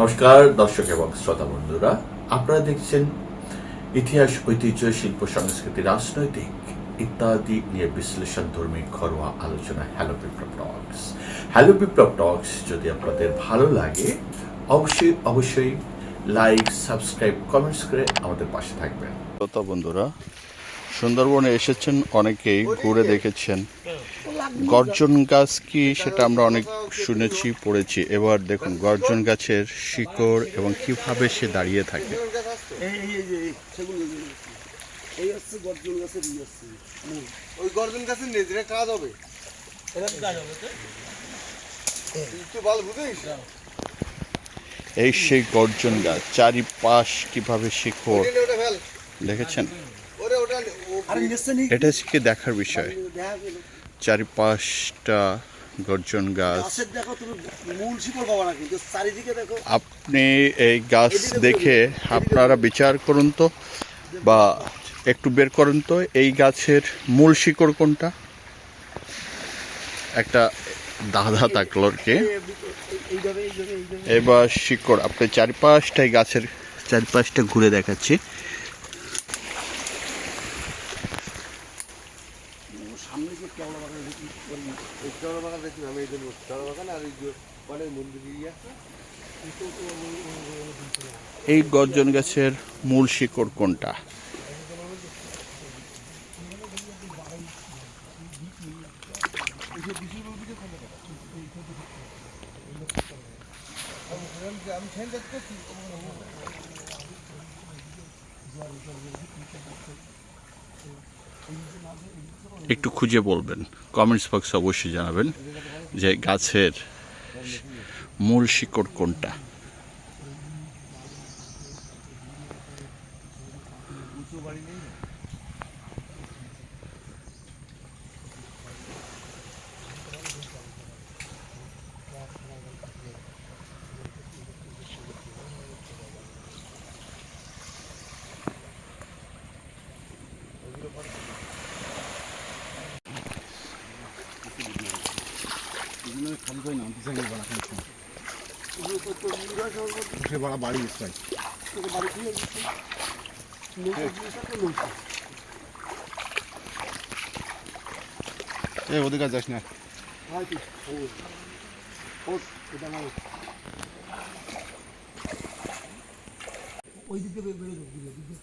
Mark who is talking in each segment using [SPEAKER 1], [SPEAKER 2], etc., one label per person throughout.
[SPEAKER 1] নমস্কার, দর্শক এবং শ্রোতা বন্ধুরা, আপনারা দেখছেন ইতিহাস, ঐতিহ্য, শিল্প, সংস্কৃতি, রাজনৈতিক ইত্যাদি নিয়ে বিশ্লেষণ ধর্মী ঘরোয়া আলোচনা হ্যালো বিপ্লব টক্স হ্যালো বিপ্লব টক্স যদি আপনাদের ভালো লাগে, অবশ্যই অবশ্যই লাইক সাবস্ক্রাইব কমেন্টস করে আমাদের পাশে থাকবেন।
[SPEAKER 2] শ্রোতা বন্ধুরা, সুন্দরবনে এসেছেন, অনেকেই ঘুরে দেখেছেন। গর্জন গাছ কি সেটা আমরা অনেক শুনেছি পড়েছি। এবার দেখুন গর্জন গাছের শিকড় এবং কীভাবে সে দাঁড়িয়ে থাকে।
[SPEAKER 3] এই এই এই যে এই, সেগুলো এই যে, এই হচ্ছে গর্জন গাছের ই হচ্ছে
[SPEAKER 4] ওই গর্জন গাছের নেজরে কাজ হবে।
[SPEAKER 3] এটা কি কাজ হবে তো?
[SPEAKER 4] একটু ভালো বুঝিস
[SPEAKER 2] এই সেই গর্জন গাছ চারিপাশ কীভাবে শিকড়। দেখেছেন? এটা দেখার বিষয়?
[SPEAKER 3] গেল
[SPEAKER 2] চারিপাশটা গর্জন গাছ। আপনি এই গাছ দেখে। আপনারা বিচার করুন তো বা একটু বের করুন তো এই গাছের মূল শিকড় কোনটা? একটা দাদা থাকল আর কি। এবার শিকড় আপনি চারিপাশটাই গাছের চারিপাশটা ঘুরে দেখাচ্ছি।
[SPEAKER 3] সামনে যে কেওড়া বাগান দেখি
[SPEAKER 4] বাগান দেখছি আমি এই জন্য বাগান আর এই যে মন্দির আছে
[SPEAKER 2] এই গর্জন গাছের মূল শিকড় কোনটা? একটু খুঁজে বলবেন। কমেন্টস বক্সে অবশ্যই জানাবেন যে গাছের মূল শিকড় কোনটা?
[SPEAKER 4] বড় এই ওদিকে যাস না
[SPEAKER 3] ওই দিকে বেরো দিকে দিকে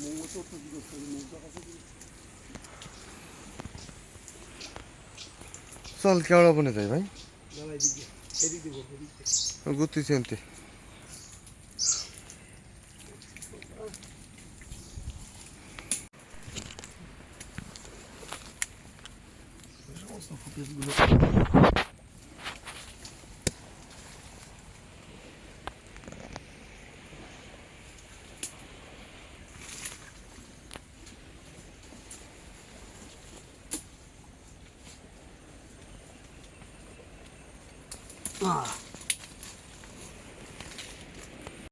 [SPEAKER 4] আপনার ভিতরে স্যার কেওড়া বনে যাব চল কেওড়া বনে যাই ভাই ঘুরতেছি এনতে।
[SPEAKER 3] সমস্ত ফুটেজগুলো 啊。